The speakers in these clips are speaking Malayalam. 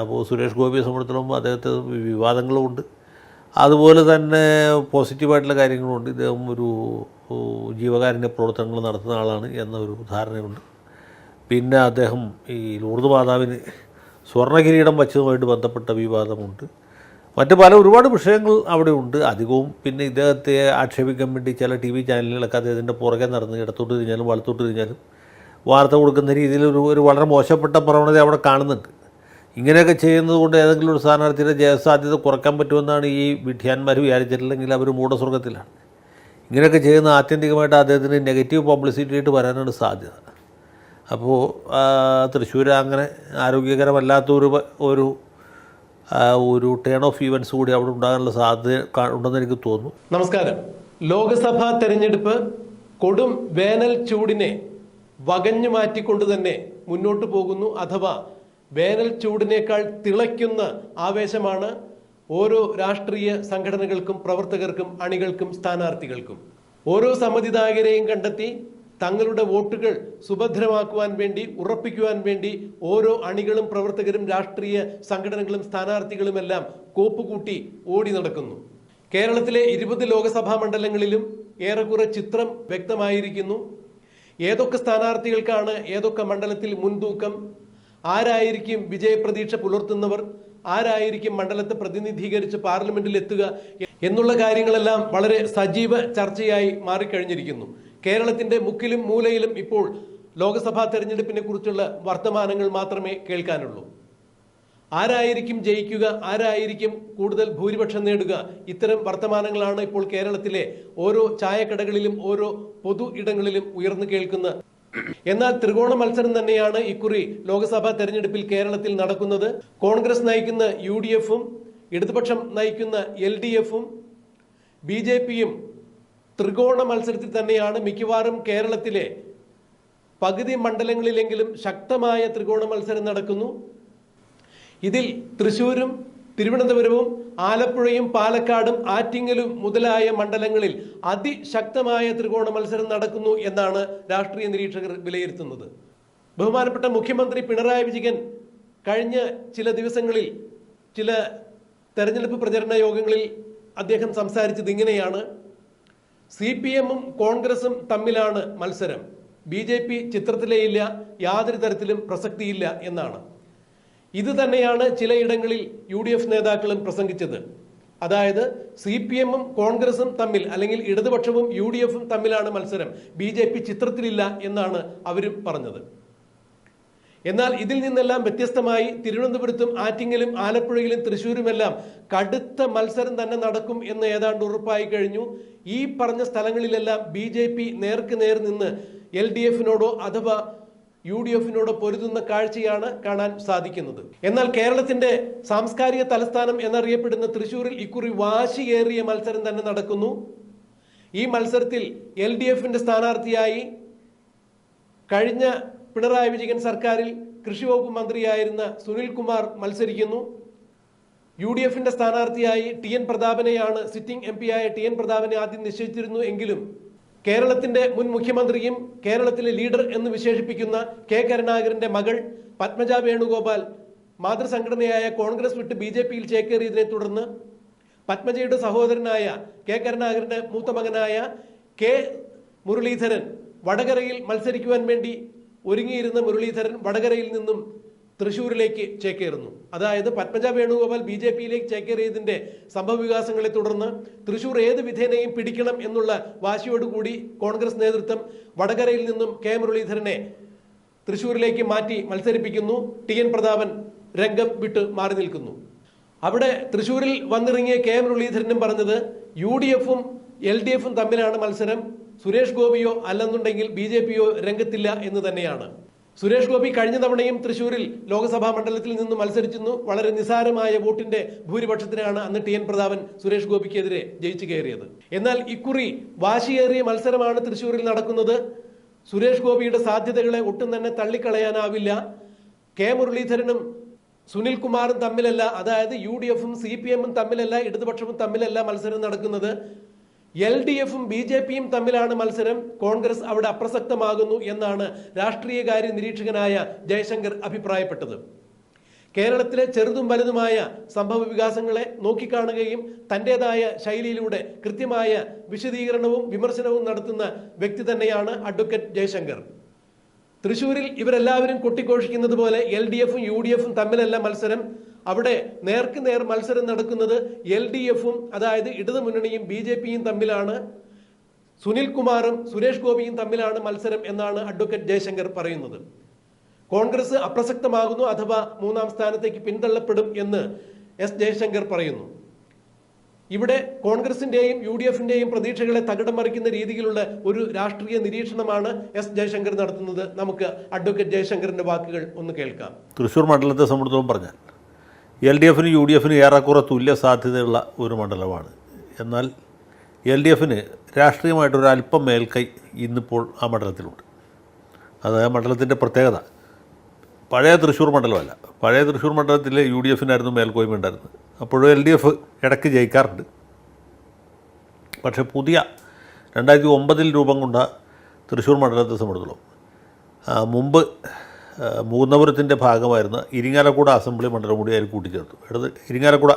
അപ്പോൾ സുരേഷ് ഗോപിയെ സംബന്ധിച്ചിടത്തോളം അദ്ദേഹത്തെ വിവാദങ്ങളുമുണ്ട്. അതുപോലെ തന്നെ പോസിറ്റീവായിട്ടുള്ള കാര്യങ്ങളുമുണ്ട്. ഇദ്ദേഹം ഒരു ജീവകാരുണ്യ പ്രവർത്തനങ്ങൾ നടത്തുന്ന ആളാണ് എന്നൊരു ധാരണയുണ്ട്. പിന്നെ അദ്ദേഹം ഈ ലൂർദ് മാതാവിന് സ്വർണകിരീടം വച്ചതുമായിട്ട് ബന്ധപ്പെട്ട വിവാദമുണ്ട്. മറ്റ് പല ഒരുപാട് വിഷയങ്ങൾ അവിടെ ഉണ്ട് അധികവും പിന്നെ ഇദ്ദേഹത്തെ ആക്ഷേപിക്കാൻ വേണ്ടി ചില ടി വി ചാനലുകളൊക്കെ അദ്ദേഹത്തിന്റെ പുറകെ നടന്ന് ഇടത്തോട്ട് തിരിഞ്ഞാലും വലത്തോട്ട് തിരിഞ്ഞാലും വാർത്ത കൊടുക്കുന്ന രീതിയിൽ ഒരു ഒരു വളരെ മോശപ്പെട്ട പ്രവണത അവിടെ കാണുന്നുണ്ട്. ഇങ്ങനെയൊക്കെ ചെയ്യുന്നത് കൊണ്ട് ഏതെങ്കിലും ഒരു സ്ഥാനാർത്ഥിയുടെ ജയസാധ്യത കുറയ്ക്കാൻ പറ്റുമെന്നാണ് ഈ വിഡ്ഢിയാന്മാർ വിചാരിച്ചിട്ടില്ലെങ്കിൽ അവർ മൂഢസ്വർഗത്തിലാണ് ഇങ്ങനെയൊക്കെ ചെയ്യുന്ന ആത്യന്തികമായിട്ട് അദ്ദേഹത്തിന് നെഗറ്റീവ് പബ്ലിസിറ്റി ആയിട്ട് വരാനാണ് സാധ്യത. അപ്പോൾ തൃശ്ശൂർ അങ്ങനെ ആരോഗ്യകരമല്ലാത്ത ഒരു ഒരു ഒരു ടേൺ ഓഫ് ഈവൻസ് കൂടി അവിടെ ഉണ്ടാകാനുള്ള സാധ്യത ഉണ്ടെന്ന് എനിക്ക് തോന്നുന്നു. നമസ്കാരം. ലോക്സഭാ തെരഞ്ഞെടുപ്പ് കൊടും വേനൽ ചൂടിനെ വകഞ്ഞു മാറ്റിക്കൊണ്ട് തന്നെ മുന്നോട്ട് പോകുന്നു അഥവാ വേനൽ ചൂടിനേക്കാൾ തിളയ്ക്കുന്ന ആവേശമാണ് ഓരോ രാഷ്ട്രീയ സംഘടനകൾക്കും പ്രവർത്തകർക്കും അണികൾക്കും സ്ഥാനാർത്ഥികൾക്കും. ഓരോ സമ്മതിദായകരെയും കണ്ടെത്തി തങ്ങളുടെ വോട്ടുകൾ സുഭദ്രമാക്കുവാൻ വേണ്ടി ഉറപ്പിക്കുവാൻ വേണ്ടി ഓരോ അണികളും പ്രവർത്തകരും രാഷ്ട്രീയ സംഘടനകളും സ്ഥാനാർത്ഥികളുമെല്ലാം കോപ്പുകൂട്ടി ഓടി നടക്കുന്നു. കേരളത്തിലെ ഇരുപത് ലോക്സഭാ മണ്ഡലങ്ങളിലും ഏറെക്കുറെ ചിത്രം വ്യക്തമായിരിക്കുന്നു. ഏതൊക്കെ സ്ഥാനാർത്ഥികൾക്കാണ് ഏതൊക്കെ മണ്ഡലത്തിൽ മുൻതൂക്കം? ആരായിരിക്കും വിജയപ്രതീക്ഷ പുലർത്തുന്നവർ? ആരായിരിക്കും മണ്ഡലത്തെ പ്രതിനിധീകരിച്ച് പാർലമെന്റിൽ എത്തുക എന്നുള്ള കാര്യങ്ങളെല്ലാം വളരെ സജീവ ചർച്ചയായി മാറിക്കഴിഞ്ഞിരിക്കുന്നു. കേരളത്തിന്റെ മുക്കിലും മൂലയിലും ഇപ്പോൾ ലോക്സഭാ തെരഞ്ഞെടുപ്പിനെ കുറിച്ചുള്ള വർത്തമാനങ്ങൾ മാത്രമേ കേൾക്കാനുള്ളൂ. ആരായിരിക്കും ജയിക്കുക? ആരായിരിക്കും കൂടുതൽ ഭൂരിപക്ഷം നേടുക? ഇത്തരം വർത്തമാനങ്ങളാണ് ഇപ്പോൾ കേരളത്തിലെ ഓരോ ചായക്കടകളിലും ഓരോ പൊതു ഇടങ്ങളിലും ഉയർന്നു കേൾക്കുന്ന എന്നാൽ ത്രികോണ മത്സരം തന്നെയാണ് ഇക്കുറി ലോക്സഭാ തെരഞ്ഞെടുപ്പിൽ കേരളത്തിൽ നടക്കുന്നത്. കോൺഗ്രസ് നയിക്കുന്ന യു ഡി എഫും ഇടതുപക്ഷം നയിക്കുന്ന എൽ ഡി എഫും ബി ജെ പിയും ത്രികോണ മത്സരത്തിൽ തന്നെയാണ് മിക്കവാറും കേരളത്തിലെ പകുതി മണ്ഡലങ്ങളിലെങ്കിലും ശക്തമായ ത്രികോണ മത്സരം നടക്കുന്നു. ഇതിൽ തൃശൂരും തിരുവനന്തപുരവും ആലപ്പുഴയും പാലക്കാടും ആറ്റിങ്ങലും മുതലായ മണ്ഡലങ്ങളിൽ അതിശക്തമായ ത്രികോണ മത്സരം നടക്കുന്നു എന്നാണ് രാഷ്ട്രീയ നിരീക്ഷകർ വിലയിരുത്തുന്നത്. ബഹുമാനപ്പെട്ട മുഖ്യമന്ത്രി പിണറായി വിജയൻ കഴിഞ്ഞ ചില ദിവസങ്ങളിൽ ചില തെരഞ്ഞെടുപ്പ് പ്രചരണ യോഗങ്ങളിൽ അദ്ദേഹം സംസാരിച്ചത് ഇങ്ങനെയാണ്. സി പി എമ്മും കോൺഗ്രസും തമ്മിലാണ് മത്സരം. ബി ജെ പി ചിത്രത്തിലേയില്ല യാതൊരു തരത്തിലും പ്രസക്തിയില്ല എന്നാണ്. ഇത് തന്നെയാണ് ചിലയിടങ്ങളിൽ യു ഡി എഫ് നേതാക്കളും പ്രസംഗിച്ചത്. അതായത് സി പി എമ്മും കോൺഗ്രസും തമ്മിൽ അല്ലെങ്കിൽ ഇടതുപക്ഷവും യു ഡി എഫും തമ്മിലാണ് മത്സരം. ബി ജെ പി ചിത്രത്തിലില്ല എന്നാണ് അവരും പറഞ്ഞത്. എന്നാൽ ഇതിൽ നിന്നെല്ലാം വ്യത്യസ്തമായി തിരുവനന്തപുരത്തും ആറ്റിങ്ങലും ആലപ്പുഴയിലും തൃശ്ശൂരുമെല്ലാം കടുത്ത മത്സരം തന്നെ നടക്കും എന്ന് ഏതാണ്ട് ഉറപ്പായി കഴിഞ്ഞു. ഈ പറഞ്ഞ സ്ഥലങ്ങളിലെല്ലാം ബി ജെ പി നേർക്ക് നേർ നിന്ന് എൽ ഡി എഫിനോടോ അഥവാ യു ഡി എഫിനോട് പൊരുതുന്ന കാഴ്ചയാണ് കാണാൻ സാധിക്കുന്നത്. എന്നാൽ കേരളത്തിന്റെ സാംസ്കാരിക തലസ്ഥാനം എന്നറിയപ്പെടുന്ന തൃശൂരിൽ ഇക്കുറി വാശിയേറിയ മത്സരം തന്നെ നടക്കുന്നു. ഈ മത്സരത്തിൽ എൽ ഡി എഫിന്റെ സ്ഥാനാർത്ഥിയായി കഴിഞ്ഞ പിണറായി വിജയൻ സർക്കാരിൽ കൃഷി വകുപ്പ് മന്ത്രിയായിരുന്ന സുനിൽ കുമാർ മത്സരിക്കുന്നു. യു ഡി എഫിന്റെ സ്ഥാനാർത്ഥിയായി ടി എൻ പ്രതാപനെയാണ് സിറ്റിംഗ് എം ആയ ടി എൻ പ്രതാപനെ ആദ്യം നിശ്ചയിച്ചിരുന്നു എങ്കിലും കേരളത്തിന്റെ മുൻ മുഖ്യമന്ത്രിയും കേരളത്തിലെ ലീഡർ എന്ന് വിശേഷിപ്പിക്കുന്ന കെ കരുണാകരന്റെ മകൾ പത്മജ വേണുഗോപാൽ മാതൃസംഘടനയായ കോൺഗ്രസ് വിട്ട് ബി ജെ പിയിൽ ചേക്കേറിയതിനെ തുടർന്ന് പത്മജയുടെ സഹോദരനായ കെ കരുണാകരന്റെ മൂത്ത മകനായ കെ മുരളീധരൻ വടകരയിൽ മത്സരിക്കുവാൻ വേണ്ടി ഒരുങ്ങിയിരുന്ന മുരളീധരൻ വടകരയിൽ നിന്നും തൃശൂരിലേക്ക് ചേക്കേറുന്നു. അതായത് പത്മജ വേണുഗോപാൽ ബി ജെ പിയിലേക്ക് ചേക്കേറിയതിന്റെ സംഭവവികാസങ്ങളെ തുടർന്ന് തൃശ്ശൂർ ഏത് വിധേനയും പിടിക്കണം എന്നുള്ള വാശിയോടുകൂടി കോൺഗ്രസ് നേതൃത്വം വടകരയിൽ നിന്നും കെ മുരളീധരനെ തൃശൂരിലേക്ക് മാറ്റി മത്സരിപ്പിക്കുന്നു. ടി എൻ പ്രതാപൻ രംഗം വിട്ട് മാറി നിൽക്കുന്നു. അവിടെ തൃശ്ശൂരിൽ വന്നിറങ്ങിയ കെ മുരളീധരനും പറഞ്ഞത് യു ഡി എഫും എൽ ഡി എഫും തമ്മിലാണ് മത്സരം. സുരേഷ് ഗോപിയോ അല്ലെന്നുണ്ടെങ്കിൽ ബി ജെ പിയോ രംഗത്തില്ല എന്ന് തന്നെയാണ്. സുരേഷ് ഗോപി കഴിഞ്ഞ തവണയും തൃശൂരിൽ ലോക്സഭാ മണ്ഡലത്തിൽ നിന്ന് മത്സരിച്ചിരുന്നു. വളരെ നിസാരമായ വോട്ടിന്റെ ഭൂരിപക്ഷത്തിനാണ് അന്ന് ടി എൻ പ്രതാപൻ സുരേഷ് ഗോപിക്കെതിരെ ജയിച്ചു കയറിയത്. എന്നാൽ ഇക്കുറി വാശിയേറിയ മത്സരമാണ് തൃശൂരിൽ നടക്കുന്നത്. സുരേഷ് ഗോപിയുടെ സാധ്യതകളെ ഒട്ടും തന്നെ തള്ളിക്കളയാനാവില്ല. കെ മുരളീധരനും സുനിൽ കുമാറും തമ്മിലല്ല അതായത് യു ഡി എഫും സി പി എമ്മും തമ്മിലല്ല ഇടതുപക്ഷവും തമ്മിലല്ല മത്സരം നടക്കുന്നത്. എൽ ഡി എഫും ബി ജെ പിയും തമ്മിലാണ് മത്സരം. കോൺഗ്രസ് അവിടെ അപ്രസക്തമാകുന്നു എന്നാണ് രാഷ്ട്രീയകാര്യ നിരീക്ഷകനായ ജയശങ്കർ അഭിപ്രായപ്പെട്ടത്. കേരളത്തിലെ ചെറുതും വലുതുമായ സംഭവ വികാസങ്ങളെ നോക്കിക്കാണുകയും തന്റെതായ ശൈലിയിലൂടെ കൃത്യമായ വിശദീകരണവും വിമർശനവും നടത്തുന്ന വ്യക്തി തന്നെയാണ് അഡ്വക്കേറ്റ് ജയശങ്കർ. തൃശൂരിൽ ഇവരെല്ലാവരും കൊട്ടിഘോഷിക്കുന്നത് പോലെ എൽ ഡി എഫും യു ഡി എഫും തമ്മിലല്ല മത്സരം. അവിടെ നേർക്ക് നേർ മത്സരം നടക്കുന്നത് എൽ ഡി എഫും അതായത് ഇടതു മുന്നണിയും ബി ജെ പിയും തമ്മിലാണ്. സുനിൽ കുമാറും സുരേഷ് ഗോപിയും തമ്മിലാണ് മത്സരം എന്നാണ് അഡ്വക്കേറ്റ് ജയശങ്കർ പറയുന്നത്. കോൺഗ്രസ് അപ്രസക്തമാകുന്നു അഥവാ മൂന്നാം സ്ഥാനത്തേക്ക് പിന്തള്ളപ്പെടും എന്ന് എസ് ജയശങ്കർ പറയുന്നു. ഇവിടെ കോൺഗ്രസിന്റെയും യു ഡി എഫിന്റെയും പ്രതീക്ഷകളെ തകിടം മറിക്കുന്ന രീതിയിലുള്ള ഒരു രാഷ്ട്രീയ നിരീക്ഷണമാണ് എസ് ജയശങ്കർ നടത്തുന്നത്. നമുക്ക് അഡ്വക്കേറ്റ് ജയശങ്കറിന്റെ വാക്കുകൾ ഒന്ന് കേൾക്കാം. തൃശൂർ മണ്ഡലത്തെ സംബന്ധിച്ചോളം പറഞ്ഞാൽ എൽ ഡി എഫിന് യു ഡി എഫിന് ഏറെക്കുറെ തുല്യ സാധ്യതയുള്ള ഒരു മണ്ഡലമാണ്. എന്നാൽ എൽ ഡി എഫിന് രാഷ്ട്രീയമായിട്ടൊരു അല്പം മേൽക്കൈ ഇന്നിപ്പോൾ ആ മണ്ഡലത്തിലുണ്ട്. അത് ആ മണ്ഡലത്തിന്റെ പ്രത്യേകത. പഴയ തൃശ്ശൂർ മണ്ഡലമല്ല. പഴയ തൃശ്ശൂർ മണ്ഡലത്തിൽ യു ഡി എഫിനായിരുന്നു മേൽക്കോയ്മ ഉണ്ടായിരുന്നത്. അപ്പോഴും എൽ ഡി എഫ് ഇടയ്ക്ക് ജയിക്കാറുണ്ട്. പക്ഷേ പുതിയ രണ്ടായിരത്തി ഒമ്പതിൽ രൂപം കൊണ്ട തൃശ്ശൂർ മണ്ഡലത്തെ സംബന്ധിച്ചിടത്തോളം ആ, മുമ്പ് മൂന്നപുരത്തിന്റെ ഭാഗമായിരുന്ന ഇരിങ്ങാലക്കുട അസംബ്ലി മണ്ഡലം കൂടി അതിൽ കൂട്ടിച്ചേർത്തു. ഇടത് ഇരിങ്ങാലക്കുട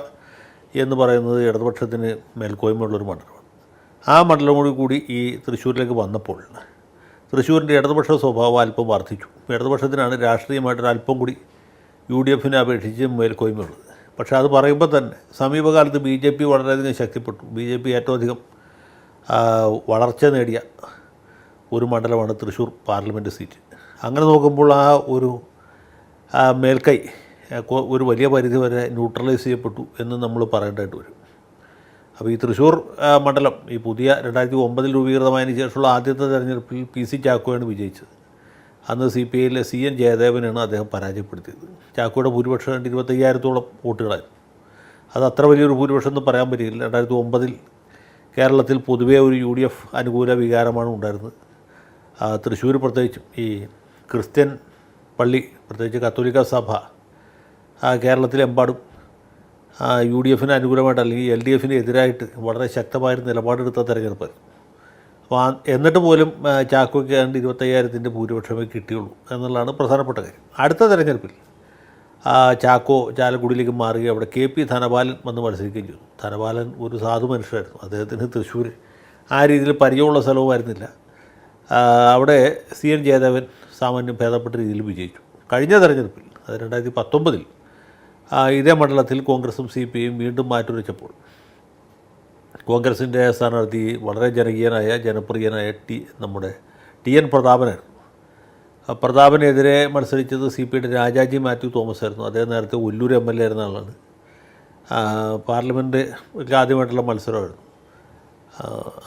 എന്ന് പറയുന്നത് ഇടതുപക്ഷത്തിന് മേൽക്കോയ്മയുള്ളൊരു മണ്ഡലമാണ്. ആ മണ്ഡലം കൂടി കൂടി ഈ തൃശ്ശൂരിലേക്ക് വന്നപ്പോൾ തൃശ്ശൂരിന്റെ ഇടതുപക്ഷ സ്വഭാവം അല്പം വർദ്ധിച്ചു. ഇടതുപക്ഷത്തിനാണ് രാഷ്ട്രീയമായിട്ടൊരു അല്പം കൂടി യു ഡി എഫിനെ അപേക്ഷിച്ച് മേൽക്കോയ്മയുള്ളത്. പക്ഷേ അത് പറയുമ്പോൾ തന്നെ സമീപകാലത്ത് ബി ജെ പി വളരെയധികം ശക്തിപ്പെട്ടു. ബി ജെ പി ഏറ്റവും അധികം വളർച്ച നേടിയ ഒരു മണ്ഡലമാണ് തൃശ്ശൂർ പാർലമെന്റ് സീറ്റ്. അങ്ങനെ നോക്കുമ്പോൾ ആ ഒരു മേൽക്കൈ ഒരു വലിയ പരിധി വരെ ന്യൂട്രലൈസ് ചെയ്യപ്പെട്ടു എന്ന് നമ്മൾ പറയേണ്ടതായിട്ട് വരും. അപ്പോൾ ഈ തൃശ്ശൂർ മണ്ഡലം ഈ പുതിയ രണ്ടായിരത്തി ഒമ്പതിൽ രൂപീകൃതമായതിനു ശേഷമുള്ള ആദ്യത്തെ തെരഞ്ഞെടുപ്പിൽ പി സി ചാക്കോയാണ് വിജയിച്ചത്. അന്ന് സി പി ഐയിലെ സി എൻ ജയദേവനാണ് അദ്ദേഹം പരാജയപ്പെടുത്തിയത്. ചാക്കോയുടെ ഭൂരിപക്ഷം രണ്ട് ഇരുപത്തയ്യായിരത്തോളം വോട്ടുകളായിരുന്നു. അത് അത്ര വലിയൊരു ഭൂരിപക്ഷം എന്ന് പറയാൻ പറ്റില്ല രണ്ടായിരത്തി ഒമ്പതിൽ കേരളത്തിൽ പൊതുവേ ഒരു യു ഡി എഫ് അനുകൂല വികാരമാണ് ഉണ്ടായിരുന്നത്. തൃശ്ശൂർ പ്രത്യേകിച്ചും ഈ ക്രിസ്ത്യൻ പള്ളി പ്രത്യേകിച്ച് കത്തോലിക്ക സഭ കേരളത്തിലെമ്പാടും യു ഡി എഫിന് അനുകൂലമായിട്ട് അല്ലെങ്കിൽ എൽ ഡി എഫിന് എതിരായിട്ട് വളരെ ശക്തമായൊരു നിലപാടെടുത്ത തെരഞ്ഞെടുപ്പ്. അപ്പോൾ എന്നിട്ട് പോലും ചാക്കോയ്ക്ക് ഏതാണ്ട് ഇരുപത്തയ്യായിരത്തിന്റെ ഭൂരിപക്ഷമേ കിട്ടിയുള്ളൂ എന്നുള്ളതാണ് പ്രധാനപ്പെട്ട കാര്യം. അടുത്ത തെരഞ്ഞെടുപ്പിൽ ചാക്കോ ചാലക്കുടിയിലേക്ക് മാറി അവിടെ കെ പി ധനപാലൻ വന്ന് മത്സരിക്കുകയും ചെയ്തു. ധനപാലൻ ഒരു സാധു മനുഷ്യരായിരുന്നു അദ്ദേഹത്തിന് തൃശ്ശൂർ ആ രീതിയിൽ പരിചയമുള്ള സ്ഥലവുമായിരുന്നില്ല അവിടെ സി എൻ ജയദേവൻ സാമാന്യം ഭേദപ്പെട്ട രീതിയിൽ വിജയിച്ചു. കഴിഞ്ഞ തെരഞ്ഞെടുപ്പിൽ അത് രണ്ടായിരത്തി പത്തൊമ്പതിൽ ഇതേ മണ്ഡലത്തിൽ കോൺഗ്രസും സി പി ഐയും വീണ്ടും മാറ്റുരച്ചപ്പോൾ കോൺഗ്രസിന്റെ സ്ഥാനാർത്ഥി വളരെ ജനകീയനായ ജനപ്രിയനായ ടി നമ്മുടെ ടി എൻ പ്രതാപനായിരുന്നു. പ്രതാപനെതിരെ മത്സരിച്ചത് സി പി ഐയുടെ രാജാജി മാത്യു തോമസ് ആയിരുന്നു. അദ്ദേഹം നേരത്തെ ഒല്ലൂർ എം എൽ എ ആയിരുന്ന ആളാണ്. പാർലമെന്റ് ആദ്യമായിട്ടുള്ള മത്സരമായിരുന്നു.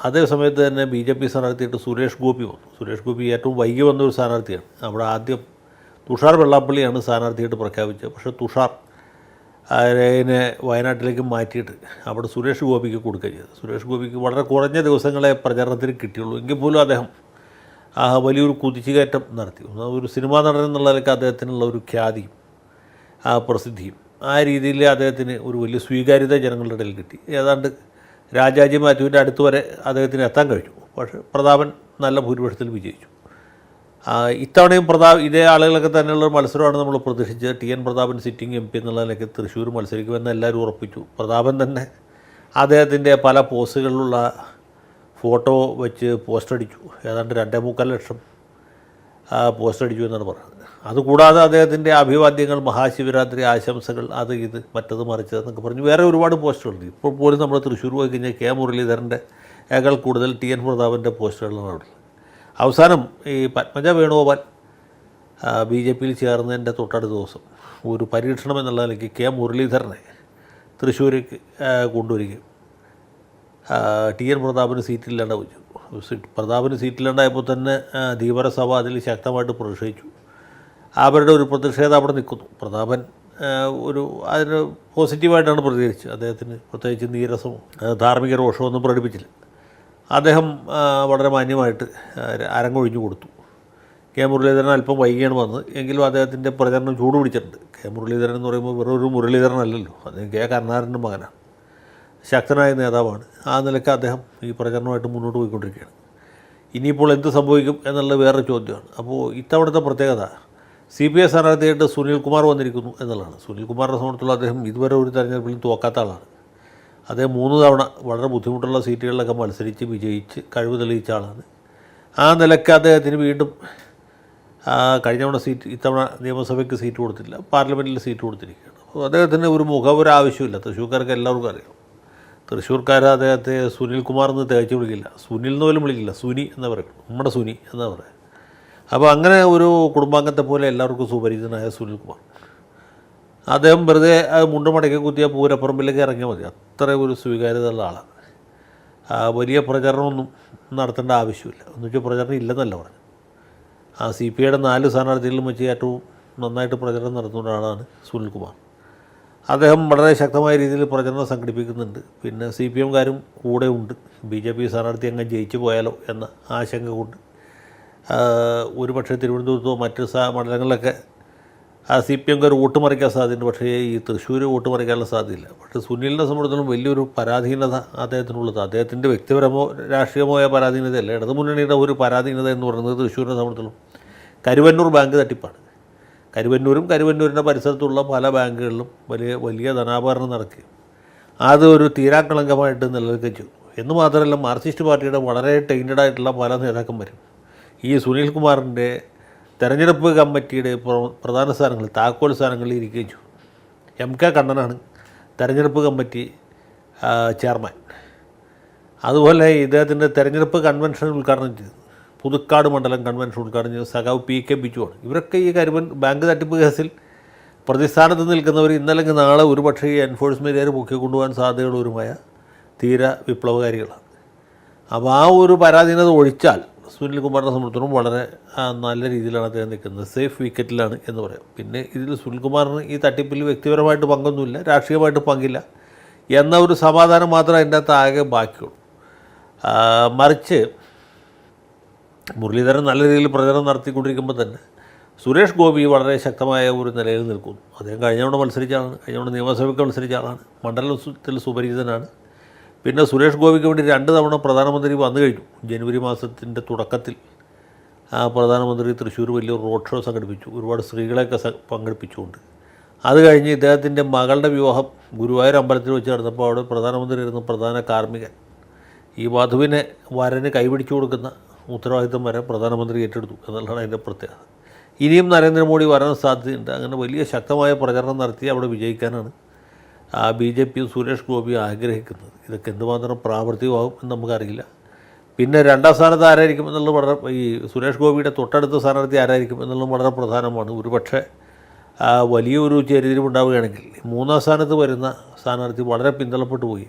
അതേ സമയത്ത് തന്നെ ബി ജെ പി സ്ഥാനാർത്ഥിയായിട്ട് സുരേഷ് ഗോപി വന്നു. സുരേഷ് ഗോപി ഏറ്റവും വൈകി വന്ന ഒരു സ്ഥാനാർത്ഥിയാണ്. അവിടെ ആദ്യം തുഷാർ വെള്ളാപ്പള്ളിയാണ് സ്ഥാനാർത്ഥിയായിട്ട് പ്രഖ്യാപിച്ചത്. പക്ഷേ തുഷാർ അതിനെ വയനാട്ടിലേക്ക് മാറ്റിയിട്ട് അവിടെ സുരേഷ് ഗോപിക്ക് കൊടുക്കുകയും ചെയ്തു. സുരേഷ് ഗോപിക്ക് വളരെ കുറഞ്ഞ ദിവസങ്ങളെ പ്രചരണത്തിന് കിട്ടിയുള്ളൂ. എങ്കിൽ പോലും അദ്ദേഹം ആ വലിയൊരു കുതിച്ചുകയറ്റം നടത്തി. ഒരു സിനിമാ നടൻ എന്നുള്ള നിലയ്ക്ക് അദ്ദേഹത്തിനുള്ള ഒരു ഖ്യാതിയും ആ പ്രസിദ്ധിയും ആ രീതിയിൽ അദ്ദേഹത്തിന് ഒരു വലിയ സ്വീകാര്യത ജനങ്ങളുടെ ഇടയിൽ കിട്ടി. ഏതാണ്ട് രാജാജി മാത്യുവിന്റെ അടുത്ത് വരെ അദ്ദേഹത്തിന് എത്താൻ കഴിഞ്ഞു. പക്ഷേ പ്രതാപൻ നല്ല ഭൂരിപക്ഷത്തിൽ വിജയിച്ചു. ഇത്തവണയും പ്രതാപ് ഇതേ ആളുകളൊക്കെ തന്നെയുള്ള മത്സരമാണ് നമ്മൾ പ്രതീക്ഷിച്ചത്. T N Prathapan sitting M P എന്നുള്ള നിലയ്ക്ക് തൃശ്ശൂർ മത്സരിക്കുമെന്ന് എല്ലാവരും ഉറപ്പിച്ചു. പ്രതാപൻ തന്നെ അദ്ദേഹത്തിന്റെ പല പോസ്റ്റുകളിലുള്ള ഫോട്ടോ വെച്ച് പോസ്റ്റടിച്ചു. ഏതാണ്ട് രണ്ടേ മുക്കാൽ ലക്ഷം പോസ്റ്റടിച്ചു എന്നാണ് പറയുന്നത്. അതുകൂടാതെ അദ്ദേഹത്തിന്റെ അഭിവാദ്യങ്ങൾ മഹാശിവരാത്രി ആശംസകൾ അത് ഇത് മറ്റത് മറിച്ചത് എന്നൊക്കെ പറഞ്ഞ് വേറെ ഒരുപാട് പോസ്റ്ററുണ്ട് ഇപ്പോൾ പോലും നമ്മൾ തൃശ്ശൂർ പോയി കഴിഞ്ഞാൽ കെ മുരളീധരന്റെ ഏക്കാൾ കൂടുതൽ ടി എൻ പ്രതാപന്റെ പോസ്റ്ററുകളാണ് അവിടെ അവസാനം ഈ പത്മജ വേണുഗോപാൽ ബി ജെ പിയിൽ ചേർന്നതിന്റെ തൊട്ടടുത്ത ദിവസം ഒരു പരീക്ഷണം എന്നുള്ള നിലയ്ക്ക് കെ മുരളീധരനെ തൃശ്ശൂരേക്ക് കൊണ്ടുവരികയും ടി എൻ പ്രതാപന് സീറ്റില്ലാണ്ട് സീറ്റ് പ്രതാപന് സീറ്റില്ലാണ്ടായപ്പോൾ തന്നെ ധീവര ധീവരസഭ അതിൽ ശക്തമായിട്ട് പ്രതിഷേധിച്ചു. അവരുടെ ഒരു പ്രതിഷേധം അവിടെ നിൽക്കുന്നു. പ്രതാപൻ ഒരു അതിന് പോസിറ്റീവായിട്ടാണ് പ്രതികരിച്ചത്. അദ്ദേഹത്തിന് പ്രത്യേകിച്ച് നീരസമോ ആ, ധാർമ്മിക രോഷമോ ഒന്നും പ്രകടിപ്പിച്ചില്ല. അദ്ദേഹം വളരെ മാന്യമായിട്ട് അരങ്ങൊഴിഞ്ഞു കൊടുത്തു. കെ. മുരളീധരൻ അല്പം വൈകിയാണ് വന്നത്. എങ്കിലും അദ്ദേഹത്തിന്റെ പ്രചരണം ചൂട് പിടിച്ചിട്ടുണ്ട്. കെ. മുരളീധരൻ എന്ന് പറയുമ്പോൾ വെറൊരു അല്ലല്ലോ അദ്ദേഹം കെ. കരുണാകരന്റെ മകനാണ്. ശക്തനായ നേതാവാണ്. ആ നിലയ്ക്ക് അദ്ദേഹം ഈ പ്രചരണമായിട്ട് മുന്നോട്ട് പോയിക്കൊണ്ടിരിക്കുകയാണ്. ഇനിയിപ്പോൾ എന്ത് സംഭവിക്കും എന്നുള്ളത് വേറൊരു ചോദ്യമാണ്. അപ്പോൾ ഇത്തവണത്തെ പ്രത്യേകത സി പി ഐ സ്ഥാനാർത്ഥിയായിട്ട് സുനിൽകുമാർ വന്നിരിക്കുന്നു എന്നുള്ളതാണ്. സുനിൽകുമാറിനെ സംബന്ധിച്ചുള്ള അദ്ദേഹം ഇതുവരെ ഒരു തെരഞ്ഞെടുപ്പിലും തോക്കാത്ത ആളാണ്. അദ്ദേഹം മൂന്ന് തവണ വളരെ ബുദ്ധിമുട്ടുള്ള സീറ്റുകളിലൊക്കെ മത്സരിച്ച് വിജയിച്ച് കഴിവ് തെളിയിച്ച ആളാണ്. ആ നിലയ്ക്ക് അദ്ദേഹത്തിന് വീണ്ടും കഴിഞ്ഞ തവണ സീറ്റ് ഇത്തവണ നിയമസഭയ്ക്ക് സീറ്റ് കൊടുത്തില്ല പാർലമെന്റിൽ സീറ്റ് കൊടുത്തിരിക്കുകയാണ്. അപ്പോൾ അദ്ദേഹത്തിന് ഒരു മുഖം ഒരു ആവശ്യമില്ല തൃശ്ശൂർക്കാർക്ക് എല്ലാവർക്കും അറിയാം. തൃശ്ശൂർക്കാർ അദ്ദേഹത്തെ സുനിൽകുമാർ എന്ന് തേച്ച് വിളിക്കില്ല. സുനിൽ എന്ന് പോലും വിളിക്കില്ല. സുനി എന്ന് പറയും നമ്മുടെ സുനി എന്നാ പറയുക അപ്പോൾ അങ്ങനെ ഒരു കുടുംബാംഗത്തെ പോലെ എല്ലാവർക്കും സുപരിചിതനായ സുനിൽകുമാർ. അദ്ദേഹം വെറുതെ മുണ്ടുമടക്കി മുണ്ട് മടക്കി കുത്തിയ പൂരപ്പറമ്പിലേക്ക് ഇറങ്ങിയാൽ മതി. അത്ര ഒരു സ്വീകാര്യത ഉള്ള ആളാണ് വലിയ പ്രചരണമൊന്നും നടത്തേണ്ട ആവശ്യമില്ല. എന്ന് വെച്ചാൽ പ്രചരണം ഇല്ലെന്നല്ല പറഞ്ഞു ആ സി പി ഐയുടെ നാല് സ്ഥാനാർത്ഥികളിലും വെച്ച് ഏറ്റവും നന്നായിട്ട് പ്രചരണം നടത്തുന്ന ഒരാളാണ് സുനിൽകുമാർ. അദ്ദേഹം വളരെ ശക്തമായ രീതിയിൽ പ്രചരണം സംഘടിപ്പിക്കുന്നുണ്ട്. പിന്നെ സി പി എംകാരും കൂടെ ഉണ്ട്. ബി ജെ പി സ്ഥാനാർത്ഥി അങ്ങ് ജയിച്ചു പോയാലോ എന്ന ആശങ്ക കൊണ്ട് ആ, ഒരുപക്ഷെ തിരുവനന്തപുരത്തോ മറ്റ് മണ്ഡലങ്ങളിലൊക്കെ ആ സി പി എംകാർ വോട്ട് മറിക്കാൻ സാധ്യതയുണ്ട്. പക്ഷേ ഈ തൃശ്ശൂർ വോട്ട് മറിക്കാനുള്ള സാധ്യതയില്ല. പക്ഷേ സുനിലിനെ സംബന്ധിച്ചിടത്തോളം വലിയൊരു പരാധീനത അദ്ദേഹത്തിനുള്ളത്. അദ്ദേഹത്തിന്റെ വ്യക്തിപരമോ രാഷ്ട്രീയമായ പരാധീനതയല്ല. ഇടതു മുന്നണിയുടെ ഒരു പരാധീനത എന്ന് പറയുന്നത് തൃശ്ശൂരിനെ സംബന്ധിച്ചിടത്തോളം കരുവന്നൂർ ബാങ്ക് തട്ടിപ്പാണ്. കരുവന്നൂരും കരുവന്നൂരിന്റെ പരിസരത്തുള്ള പല ബാങ്കുകളിലും വലിയ വലിയ ധനാപകരണം നടക്കുകയും അത് ഒരു തീരാക്കളങ്കമായിട്ട് നിലനിൽക്കുകയും ചെയ്തു. എന്ന് മാത്രമല്ല മാർക്സിസ്റ്റ് പാർട്ടിയുടെ വളരെ ടൈൻഡഡ് ആയിട്ടുള്ള പല നേതാക്കന്മാരും ഈ സുനിൽ കുമാറിന്റെ തെരഞ്ഞെടുപ്പ് കമ്മിറ്റിയുടെ പ്ര- പ്രധാന സ്ഥാനങ്ങൾ താക്കോൽ സ്ഥാനങ്ങളിൽ ഇരിക്കുകയും ചെയ്തു. എം കെ കണ്ണനാണ് തെരഞ്ഞെടുപ്പ് കമ്മിറ്റി ചെയർമാൻ. അതുപോലെ ഇദ്ദേഹത്തിന്റെ തെരഞ്ഞെടുപ്പ് കൺവെൻഷൻ ഉദ്ഘാടനം ചെയ്തു. പുതുക്കാട് മണ്ഡലം കൺവെൻഷൻ ഉദ്ഘാടനം ചെയ്തു. സഖാവ് പി കെ ബിജുവാണ് ഇവരൊക്കെ ഈ കരുവൻ ബാങ്ക് തട്ടിപ്പ് കേസിൽ പ്രതിസ്ഥാനത്ത് നിൽക്കുന്നവർ ഇന്നല്ലെങ്കിൽ നാളെ ഒരുപക്ഷെ ഈ എൻഫോഴ്സ്മെന്റുകാർ പൊക്കിക്കൊണ്ടുപോകാൻ സാധ്യതയുള്ളവരുമായ തീര വിപ്ലവകാരികളാണ്. അപ്പോൾ ആ ഒരു പരാധീനത ഒഴിച്ചാൽ സുനിൽകുമാറിനെ സംബന്ധിച്ചിടത്തോളം വളരെ നല്ല രീതിയിലാണ് അദ്ദേഹം നിൽക്കുന്നത്. സേഫ് വിക്കറ്റിലാണ് എന്ന് പറയാം. പിന്നെ ഇതിൽ സുനിൽകുമാറിന് ഈ തട്ടിപ്പിൽ വ്യക്തിപരമായിട്ട് പങ്കൊന്നുമില്ല രാഷ്ട്രീയമായിട്ട് പങ്കില്ല. എന്ന ഒരു സമാധാനം മാത്രമേ അതിന്റെ അകത്ത് ആകെ ബാക്കിയുള്ളൂ. മറിച്ച് മുരളീധരൻ നല്ല രീതിയിൽ പ്രചരണം നടത്തിക്കൊണ്ടിരിക്കുമ്പോൾ തന്നെ സുരേഷ് ഗോപി വളരെ ശക്തമായ ഒരു നിലയിൽ നിൽക്കുന്നു. അദ്ദേഹം കഴിഞ്ഞ തവണ മത്സരിച്ച ആളാണ് കഴിഞ്ഞ തവണ നിയമസഭയ്ക്ക് മത്സരിച്ച ആളാണ്. മണ്ഡലത്തിൽ സുപരിചിതനാണ്. പിന്നെ സുരേഷ് ഗോപിക്ക് വേണ്ടി രണ്ട് തവണ പ്രധാനമന്ത്രി വന്നു കഴിഞ്ഞു. ജനുവരി മാസത്തിന്റെ തുടക്കത്തിൽ പ്രധാനമന്ത്രി തൃശ്ശൂർ വലിയ റോഡ് ഷോ സംഘടിപ്പിച്ചു. ഒരുപാട് സ്ത്രീകളെയൊക്കെ പങ്കെടുപ്പിച്ചുകൊണ്ട്. അത് കഴിഞ്ഞ് ഇദ്ദേഹത്തിന്റെ മകളുടെ വിവാഹം ഗുരുവായൂർ അമ്പലത്തിൽ വെച്ച് നടന്നപ്പോൾ അവിടെ പ്രധാനമന്ത്രി ആയിരുന്ന പ്രധാന കാർമ്മികൻ. ഈ വധുവിനെ വരന് കൈപിടിച്ചു കൊടുക്കുന്ന ഉത്തരവാദിത്തം വരെ പ്രധാനമന്ത്രി ഏറ്റെടുത്തു എന്നുള്ളതാണ് അതിന്റെ പ്രത്യേകത. ഇനിയും നരേന്ദ്രമോദി വരാൻ സാധ്യതയുണ്ട്. അങ്ങനെ വലിയ ശക്തമായ പ്രചരണം നടത്തി അവിടെ വിജയിക്കാനാണ് ബി ജെ പിയും സുരേഷ് ഗോപി ആഗ്രഹിക്കുന്നത്. ഇതൊക്കെ എന്തുമാത്രം പ്രാവർത്തികമാകും എന്ന് നമുക്കറിയില്ല. പിന്നെ രണ്ടാം സ്ഥാനത്ത് ആരായിരിക്കും എന്നുള്ളത് വളരെ ഈ സുരേഷ് ഗോപിയുടെ തൊട്ടടുത്ത സ്ഥാനാർത്ഥി ആരായിരിക്കും എന്നുള്ളത് വളരെ പ്രധാനമാണ്. ഒരുപക്ഷെ വലിയൊരു ചേരിതിരിവുണ്ടാവുകയാണെങ്കിൽ മൂന്നാം സ്ഥാനത്ത് വരുന്ന സ്ഥാനാർത്ഥി വളരെ പിന്തള്ളപ്പെട്ടു പോയി.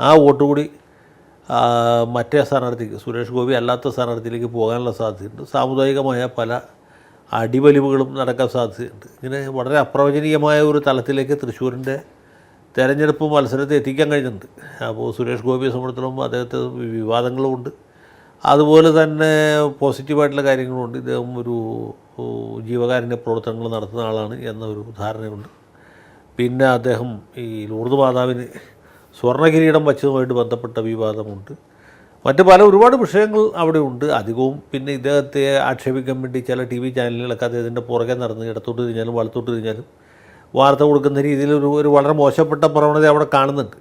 ആ വോട്ട് കൂടി മറ്റേ സ്ഥാനാർത്ഥിക്ക് സുരേഷ് ഗോപി അല്ലാത്ത സ്ഥാനാർത്ഥിയിലേക്ക് പോകാനുള്ള സാധ്യതയുണ്ട്. സാമുദായികമായ പല അടിവലിവുകളും നടക്കാൻ സാധ്യതയുണ്ട്. ഇങ്ങനെ വളരെ അപ്രവചനീയമായ ഒരു തലത്തിലേക്ക് തൃശ്ശൂരിന്റെ തെരഞ്ഞെടുപ്പ് മത്സരത്തിൽ എത്തിക്കാൻ കഴിഞ്ഞിട്ടുണ്ട്. അപ്പോൾ സുരേഷ് ഗോപിയെ സംബന്ധിച്ചിടത്തോളം അദ്ദേഹത്തെ വിവാദങ്ങളുമുണ്ട് അതുപോലെ തന്നെ പോസിറ്റീവായിട്ടുള്ള കാര്യങ്ങളുമുണ്ട്. ഇദ്ദേഹം ഒരു ജീവകാരുണ്യ പ്രവർത്തനങ്ങൾ നടത്തുന്ന ആളാണ് എന്നൊരു ധാരണയുണ്ട്. പിന്നെ അദ്ദേഹം ഈ ലൂർദ് മാതാവിന് സ്വർണകിരീടം വച്ചതുമായിട്ട് ബന്ധപ്പെട്ട വിവാദമുണ്ട്. മറ്റ് പല ഒരുപാട് വിഷയങ്ങൾ അവിടെ ഉണ്ട്. അധികവും പിന്നെ ഇദ്ദേഹത്തെ ആക്ഷേപിക്കാൻ വേണ്ടി ചില ടി വി ചാനലുകളൊക്കെ അദ്ദേഹത്തിന്റെ പുറകെ നടന്ന് ഇടത്തോട്ട് തിരിഞ്ഞാലും വലത്തോട്ട് തിരിഞ്ഞാലും വാർത്ത കൊടുക്കുന്ന രീതിയിൽ ഒരു ഒരു വളരെ മോശപ്പെട്ട പ്രവണത അവിടെ കാണുന്നുണ്ട്.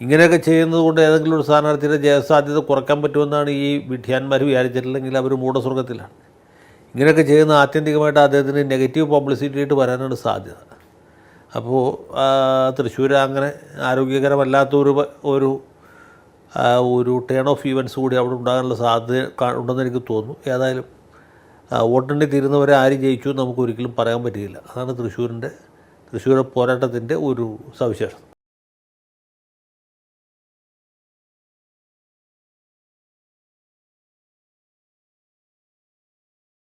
ഇങ്ങനെയൊക്കെ ചെയ്യുന്നത് കൊണ്ട് ഏതെങ്കിലും ഒരു സ്ഥാനാർത്ഥിയുടെ ജയസാധ്യത കുറയ്ക്കാൻ പറ്റുമെന്നാണ് ഈ വിഡ്ഢിയാന്മാർ വിചാരിച്ചിട്ടില്ലെങ്കിൽ അവർ മൂഢസ്വർഗത്തിലാണ് ഇങ്ങനെയൊക്കെ ചെയ്യുന്ന ആത്യന്തികമായിട്ട് അദ്ദേഹത്തിന് നെഗറ്റീവ് പബ്ലിസിറ്റി ആയിട്ട് വരാനാണ് സാധ്യത. അപ്പോൾ തൃശ്ശൂർ അങ്ങനെ ആരോഗ്യകരമല്ലാത്ത ഒരു ഒരു ഒരു ടേൺ ഓഫ് ഈവൻസ് കൂടി അവിടെ ഉണ്ടാകാനുള്ള സാധ്യത ഉണ്ടെന്ന് എനിക്ക് തോന്നുന്നു. ഏതായാലും വോട്ടെണ്ണി തീരുന്നവരെ ആര് ജയിച്ചു നമുക്ക് ഒരിക്കലും പറയാൻ പറ്റില്ല അതാണ് തൃശ്ശൂരിന്റെ തൃശ്ശൂർ പോരാട്ടത്തിന്റെ ഒരു സവിശേഷത.